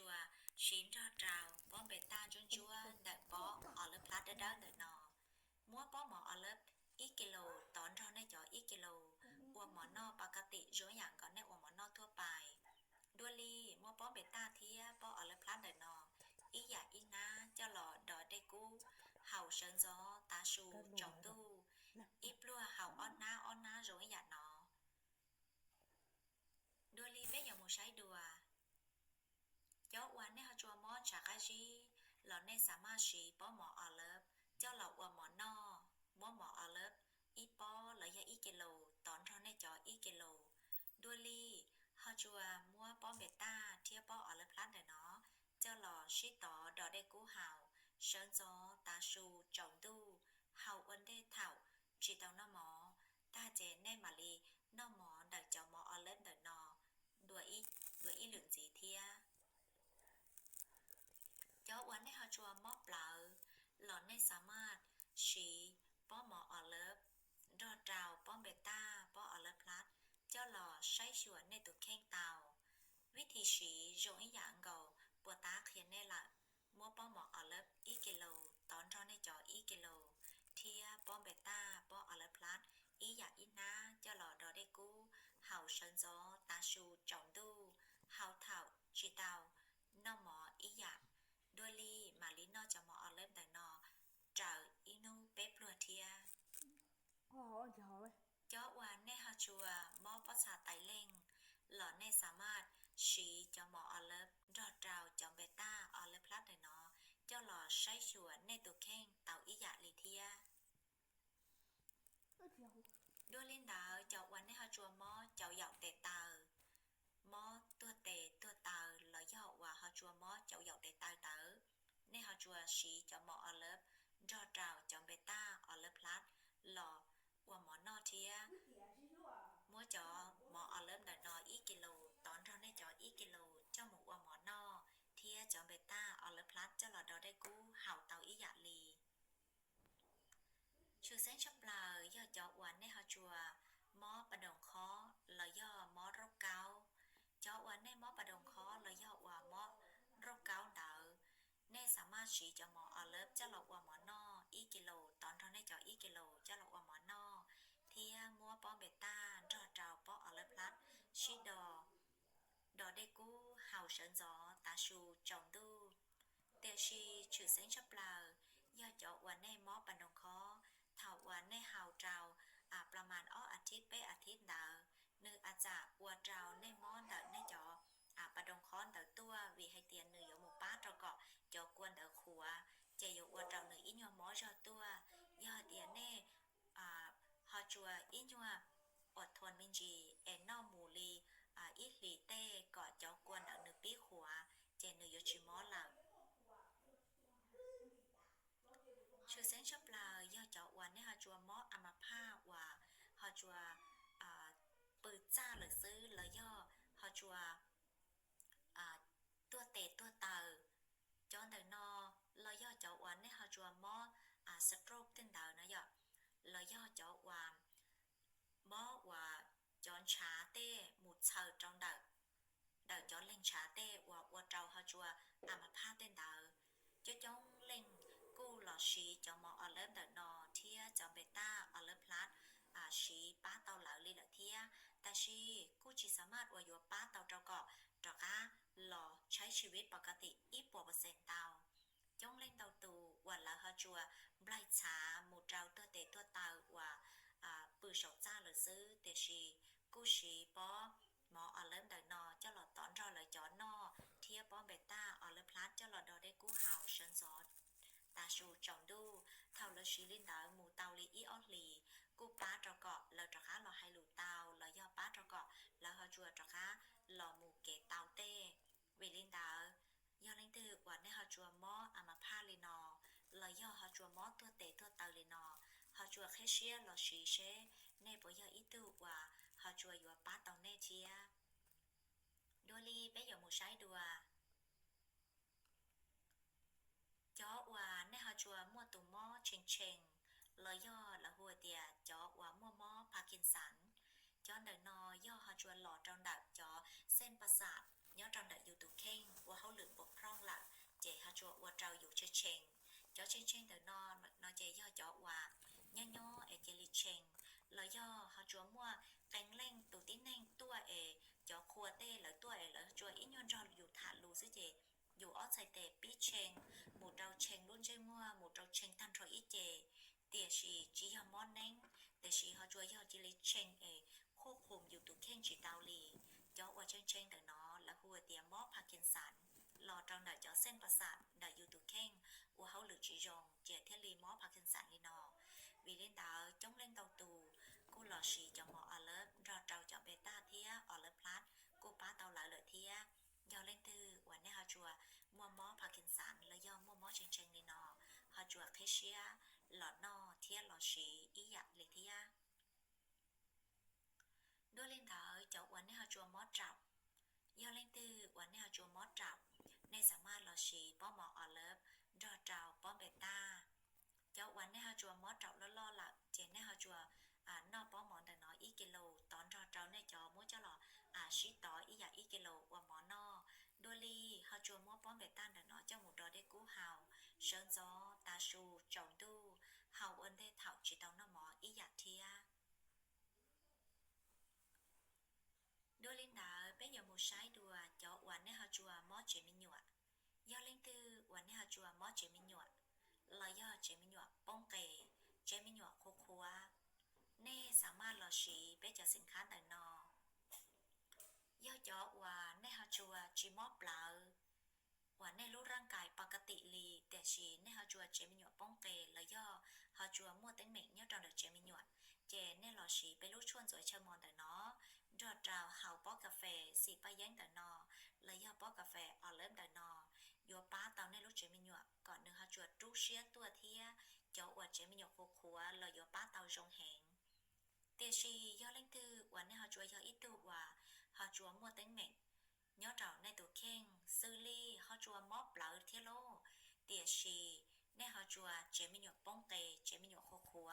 chùa chín cho trào bó bề ta chun chúa đợi bó ở lớp lát đỡ đỡ đợi nọ mua bó mỏ ở lớp ít kilo tón cho nên cho ít kilo อัวหมอนอปกติโจอย่างก่อนในอัวหมอนอทั่วไปดัวลีมัวป้อเบต้าเทียป้ออเลพลันเดนออีอย อนฉากาจีหล่อในสามารถชีป้อหมออเลฟเจ้าหล่ออัวหมอนอมัวหมออเลฟอีป้อหรือยาอีเกโล ตอนทอนในจออีเกโลดัวลีฮาจัวมัวป้อเบต้าเทียป้ออเลพลัดเดเนาะเจ้าหล่อชิต่อดอได้กู้เห่าเชิญจอตาชูจงดูเห่าวันได้เถ่าจีเตาน้อหมอตาเจในมาลีน้อหมอดักเจ้าหมออเล่นเดเนาะดัวอีดัวอีหลืองจีเทียเจ้า วัวมอเปล่าหล่อนในสามารถชีป้อหมออลเลฟดอดาวป้อมเบต้าป้ออลพลัดเจ้าหล่อใช้ชวนในตุกเข่งเตาวิธีฉีโจงอีหยางเกาปัวตาเขียนในหลักมัวป้อหมออลฟอีกิโลตอนท้อนในจออีกิโลเทียป้อมเบต้าป้ออลพลัดอีอยากอีนาเจ้าหล่อดอได้กู้เห่าเชิญจอตาชูจองดูเห่าเถ่าชีเตาน้อหมออีอยากด้วยลีมาลิ นอจะหมออลฟแต่นอเจ้าอีนูเป๊ปลัวเทีย Ồ, trời ơi เจาะวานในฮาชัวมอประสาไตเล่งหล่อในสามารถชีจอมออลเลฟดอดราวจอมเบต้าออลเลพลัดเดนอเจ้าหล่อใช้ชวนในตัวเข่งเต่าอีหยาลีเทีย Ôi trời ด้วยลินดาวเจ้าวันในฮาชัวมอเจ้าหยอกเตเตามอตัวเตตัวเตาหล่อยอกว่าฮาชัวมอเจ้าหยอกเตเตาเตอ ในฮาชัวชีจอมออเลฟดอดราวจอมเบต้าออลเลพลัดหล่อว่าหมอนอเทียมัวจอหมอเอเริ่มดันนออีกิโล ตอนเราในจออีกิโล เจ้าหมูว่าหมอนอเทียจอมเบต้าเอเลฟพลัดเจ้าหลอดอได้กู้เห่าเตาอีหยาลีชื่อเส้นชับลาย่อจอหวานในฮาจัวหมอประดงคอลอย่อหมอโรคเกาจอหวานในหมอประดงคอลอย่อว่าหมอโรคเกาเดาใน สามารถฉีจะหมออเลิฟเจ้าหลอกว่าหมอนออีกิโล ตอนเราในจออีกิโลเจ้าหลอกว่าหมอนอเทียมัวป้อมเบต้าจอเจ้าป้ออลพลัดชิดอดอได้กู้เห่าเฉินจอตาชูจองดูเตชีชื่อเส้นชับปลาย่อเจาะวันในมอปันดงคอเถาวันในเห่าเจ้าอาประมาณอ้ออาทิตย์เป้อาทิตย์ดาวนืออาจาอัวเจ้าในมอนเดอในจออาปะดงคอนเดอตัววีให้เตียนเนืออยู่หมูป้าเจ้าเกาะ จอกวนเดอขัวจะอยู่อวดเราหนึ่งอินยัวมอจอตัวยอเดียเน่อ่ฮอจัวอินยัวอดทนมินจีเอนนอมูลีอิหลีเต้กอดจอกวนเดอหนึ่งปีขัวเจนึยชิมอหลังชื่อเส้นชอบลาวย่อเจ้าะวันในฮอจัวมออามาผ้าว่าฮอจัวปืดจ้าหรือซื้อแล้วย่อ à tua tệ tua tờ cho nên nó là do cháu quân nên họ chùa mó à stroke tên đầu nó vậy เรา ย่อเจาะว่าหมอว่าจอนชาเต้หมุดเชอจองเดอเดอจอนเล่งชาเต้ว่าว่าเจ้าฮาจัวอามาพาเต้นเดอจะจงเล่งกู้หลอชีจอมออเลิฟเดอนอเทียจอมเบต้าออเลิฟพลัสอาชีป้าเตาเหลาลีลเทียแต่ชีกูจีสามารถว่าอยู่ป้าเตาเจ้าเกาะจอกะหล่อใช้ชีวิตปกติอีปวเปอร์เซ็นต์เตา trong lên tàu tù và là họ chùa blai chá một trào tơ tệ ไล่ช้ามูเจ้าตัวเตตัวเตาว่าปื查木招的得多到哇啊，不手扎了是，但是故ชี毛阿勒的呢，ม้อ着了อ呢，贴帮贝达阿勒普拉เจา的หลอด。ตอนรอเลยจอนอเทียป้อเบต้าอ่อนเลิฟลาดเจาะหลอดได้กู้เห่าเชิญซอสตาชูจองดูเท่าละชีลินดาหมูเตาลีอีออลีกูป้าจอกะเราจอกะเราให้หลูเตาเราย่อป้าจอกะเราฮอจัวจอกะเราหมูเกเตาเต้เวลินดาย่อเล่นตือกนได้หัวจัวม้อ ลอยอฮาจัวมอตัวเตตัวเตาลีนอฮาจัวแคเชียลอชีเชในปอยออีตุว่าฮาจัวอยู่ป้าตองเนเชียดัวลีไปอยู่หมู่ใช้ดัวจอว่าในฮาจัวมัวตุมอเชงเชงลอยอละหัวเตียจอว่ามัวมอพากินสันจอนเดนอย่อฮาจัวหลอดจอนดับจอเส้นประสาท nhớ trong đại dù tụ khen và hậu lượng chùa của trâu dụ chơi chèn cho chơi chèn từ nó nó chơi do cho hòa nhớ nhớ ở chơi li chèn là do họ chùa mua cánh lên tụ tín lên tua ở cho khua tê là tua ở là chùa ít nhon cho dụ thả lù dưới chơi dụ ở sai tê bí chèn một trâu chèn luôn chơi mua một trâu chèn tan rồi ít chơi tiền sĩ chỉ họ món nén tiền sĩ họ chùa do chơi li chèn ở ควบคุมอยู่ตุเข่งจีเตาหลีเจาะว่าเช่งเช่งแต่เนาะแล้วหัวเตียมอพาร์กินสันรอตอนเดาเจาะเส้นประสาทเดาอยู่ตุเข่ง ว่าเขาหรือจีจงเจียเทลีมอพาร์กินสันลีเนาะ vì lên đó chống lên tàu tù cô lò xì cho mỏ ở lớp rò trâu cho bê ta thía ở lớp lát cô bá tàu lại lợi thía do lên từ วันนี้เขาจัวมัวมอพาร์กินสันแล้วย่อมัวมอเชงเชงลีเนาะเขาจัวเคเชียหลอดนอเทียหลอดสีอีหยักเลยเทีย đua lên thở cháu quán này họ chùa mót trọc do lên tư quán này họ chùa mót trọc nên สามารถเราชีป้อหมออเลิฟ รอเจ้าป้อเบต้าเจ้าวันนี้เขาจัวมอเจ้าล่อล่อหลักเจนนี่เขาจัวอ่านอป้อหมอแต่น้อยอีกิโลตอนรอเจ้าเนี่ยจอมู้เจ้าหล่ออ่าชิต่ออีอยากอีกิโลว่าหมอนอดวลีเขาจัวมอป้อเบต้าแต่น้อยเจ้าหมูรอได้กู้เห่าเชิญจอตาชูจงดูเห่าเอินได้เถ่าจีตองนอหมออีอยากเทีย đôi linh đạo bây giờ một sai đùa cho quán này họ chùa mót chế minh nhọa do linh tư quán này họ chùa mót chế minh nhọa là do chế minh nhọa bông kề chế minh nhọa khô khô nè สามารถเราชีไปจากสินค้าแต่นอย่อจอว่าในฮาจัวจีมอเปล่าว่าในรูปร่างกายปกติลีแต่ชีในฮาจัวเจมิหนวป้องเกแล้วย่อฮาจัวมั่วเต็งเหม่งย่อจองเดเจมิหนวเจในหลอชีไปรู้ชวนสวยเชมอนแต่เนาะรอดราวเฮาป้อกาแฟสีป้าแย้งแต่นอเลยย่อป้อกาแฟออเริ่มแต่นอ ยัวป้าเตาในลูกเจมิญวก่อนหนึ่งฮาจวดรูเชียตัวเทียเจ้าอวดเจมิญวคัวคัวเลยยัวป้าเตาจงแหงเตชีย่อเล่งตือวันนี้ฮาจวย่ออีตูว่าฮาจวมัวเต็งเหม่งย่อเจ้าในตัวเข่งซื้อลี่ฮาจวมอบเปล่าเทโลเตียชีในฮาจวเจมิญวป้องเตเจมิญวคัวคัว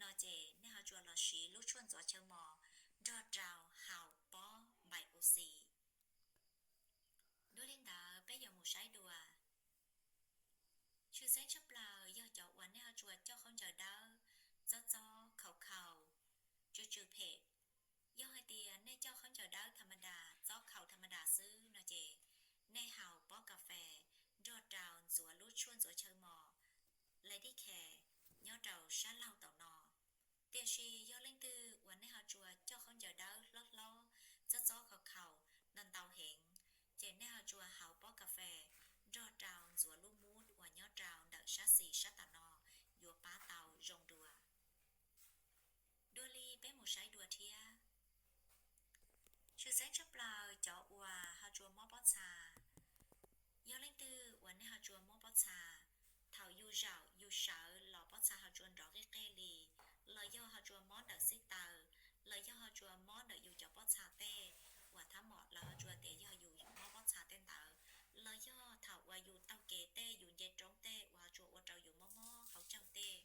นอเจในฮาจวลอชีลูกชวนจัวเชอมอรอดราวเห่าป้อใบโอซีด้วยลินดาไปยอมูใช้ดัวชื่อเส้นชับลาวย่อเจาะ วันให้เอาจวดเจ้าของเจอดาวจ้อจ้อเขาเขาจูจูเพจย่อให้เตียในเจ้าของเจอดาวธรรมดาจ้อเขาธรรมดาซื้อนะเจในเห่าป้อกาแฟรอดราวสัวลู่ชวนสัวเชอหมอเลดี้แคร์ย่อเราชาเล่าเต่านอ tiền sĩ do linh tư วันนี้ họ chùa cho không giờ đỡ lót lo rất gió khẩu khẩu nên tàu hiện trên này họ chùa hậu bó cà phê rò trào rùa lu mút và nhó trào đợi sát xì sát tà nò dùa bá tàu rồng đùa đôi ly bé một sái đùa thia chữ sáng chấp lờ cho ua họ chùa mó bó xà do linh tư วันนี้ họ chùa mó bó xà thảo yu rào yu sợ lò bó xà họ chùa rõ cái kê lì lời do họ chùa món đỡ xích tờ lời do họ chùa món đỡ dù cho bó xà tê và thả mọt là họ chùa tê do dù mó bó xà tên tờ lời do thảo và dù tao kê tê dù dây trống tê và chùa và trâu dù mó mó họ trâu tê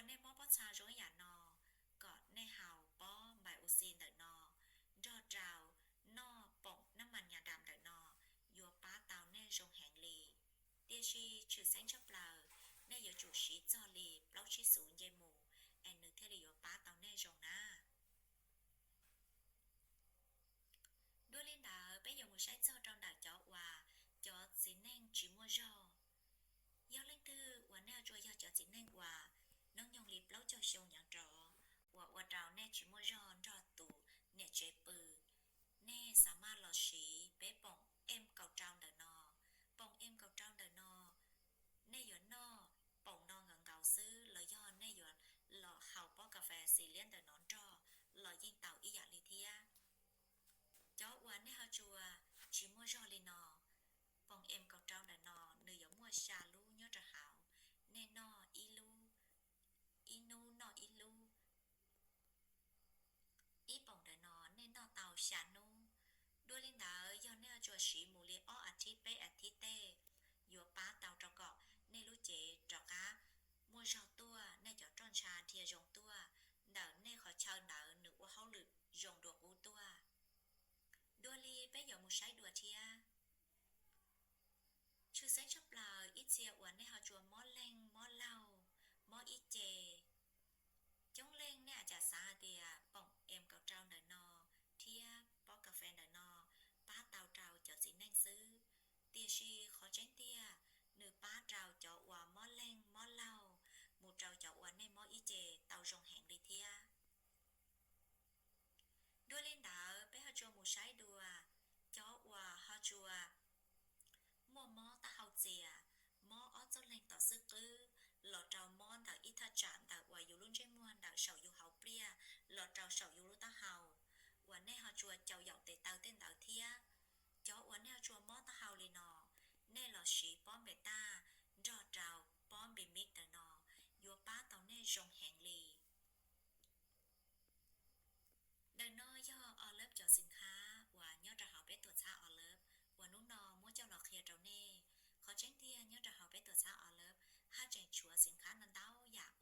วนในมอปชาโจยานอกอดในหาวป้อใบอุซีนเดนอจอจาวนอปองน้ำมันยาดำเดนอยัวป้าเตาแน่จงแหงลีเตียชีชื่อแสงชับเลาในยอจูชีจอลีเปล่าชีสูงเยมู nữ thế là yo bá tàu nê rồng na đôi lên đảo bây giờ một sách cho trong đảo cho hòa cho chính nên chỉ mua rau giao lên tư và nè cho giao cho chính nên hòa nó nhung lịp lâu cho sâu nhạc trọ và và trào nè chỉ mua rau rau tủ nè chế bự nè สามารถเราสีเป๊ป่องเอ็มเก่าจาวเดนอป่องเอ็มเก่าจาวเดนอเน่หยวนนอป่องนอเงินเก่าซื้อเลยย้อนเน่หยวนหล่อเฮาป้อกาแฟสีเลี้ยนเดนอนจอหล่อยิงเต่าอีหยาลิเทียจ้อวันแน่เฮาจัวชิมัวจอลีนอป่องเอ็มเก่าจาวเดนอเนื้อมัวชาลูยอจะหาวแน่นออีลูอีนูนออีลู ý bồng đời nó nên nó tàu xả nu đôi linh đá do nè cho sĩ mù li o à thi bê à thi tê yo bá tàu trò cọ nên lũ chế trò cá mua rau tua nên cho tròn trà thìa rồng tua đỡ nên khỏi chờ đỡ nữ của hậu lực rồng đuộc u tua đôi li bé giờ một sái đùa thìa chứ sáng chấp là ít chia uẩn này họ chùa mó lên mó lau mó ít chè chống lên nè chả xa thì bỏng em cậu trao nở nò thia bó cà phê nở nò bá tàu trào cho xí nanh sư tia si khó tránh tia nữ bá trào cho quả mó lên mó lau một trào cho uẩn này mó ít chè tàu rồng hẹn đi thia đua lên đảo bé họ chùa một sái đùa cho quả họ chùa mua mó ta hậu chìa mó ó cho lên tỏ sư tư lọ trào món đảo ít tha chạm đảo quả dù luôn trên muôn đảo sầu dù hậu pria lọ trào sầu dù luôn ta hậu quả này họ chùa chầu dọc tề tàu tên đảo thia จวมอตะเฮาเลยนอเน่ลอชีป้อมเบต้าจอเจ้าป้อมเบมิกตะนอยัวป้าเต่าเน่จงแหงลีเดินนอย่อออเลฟจอสินค้าว่ายอดจะหาไปตรวจชาออเลฟว่านุ่นนอมั่วเจ้าหลอกเคลียร์เราเน่ขอแจ้งเตียยอดจะหาไปตรวจชาออเลฟห้าแจงชัวสินค้านันเต้าอยาก